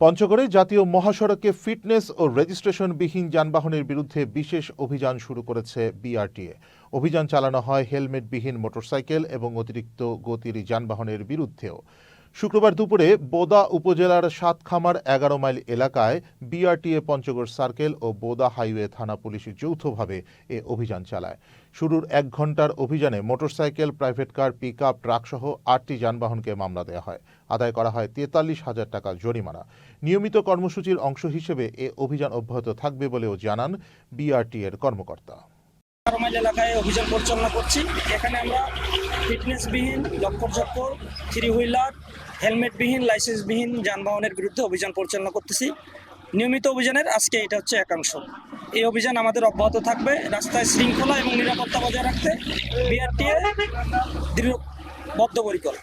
পঞ্চগড়ে জাতীয় মহাসড়কে ফিটনেস ও রেজিস্ট্রেশনবিহীন যানবাহনের বিরুদ্ধে বিশেষ অভিযান শুরু করেছে বিআরটিএ। অভিযান চালানো হয় হেলমেটবিহীন মোটরসাইকেল এবং অতিরিক্ত গতির যানবাহনের বিরুদ্ধেও। শুক্রবার দুপুরে বোদা উপজেলার সাতখামার এগারো মাইল এলাকায় বিআরটিএ পঞ্চগড় সার্কেল ও বোদা হাইওয়ে থানা পুলিশ যৌথভাবে এ অভিযান চালায়। শুরুর এক ঘণ্টার অভিযানে motorcycle, private car pick up ট্রাকসহ আটটি যানবাহনকে মামলা দেওয়া হয়। আদায় করা হয় তেতাল্লিশ হাজার টাকা জরিমানা। নিয়মিত কর্মসূচির অংশ হিসেবে এ অভিযান অব্যাহত থাকবে বলেও জানান বিআরটিএর কর্মকর্তা। বারো মাইল এলাকায় অভিযান পরিচালনা করছি। এখানে আমরা ফিটনেসবিহীন লক্কর চক্কর, থ্রি হুইলার, হেলমেটবিহীন, লাইসেন্সবিহীন যানবাহনের বিরুদ্ধে অভিযান পরিচালনা করতেছি। নিয়মিত অভিযানের আজকে এটা হচ্ছে একাংশ। এই অভিযান আমাদের অব্যাহত থাকবে। রাস্তায় শৃঙ্খলা এবং নিরাপত্তা বজায় রাখতে বিআরটিএ দৃঢ় বদ্ধপরিকর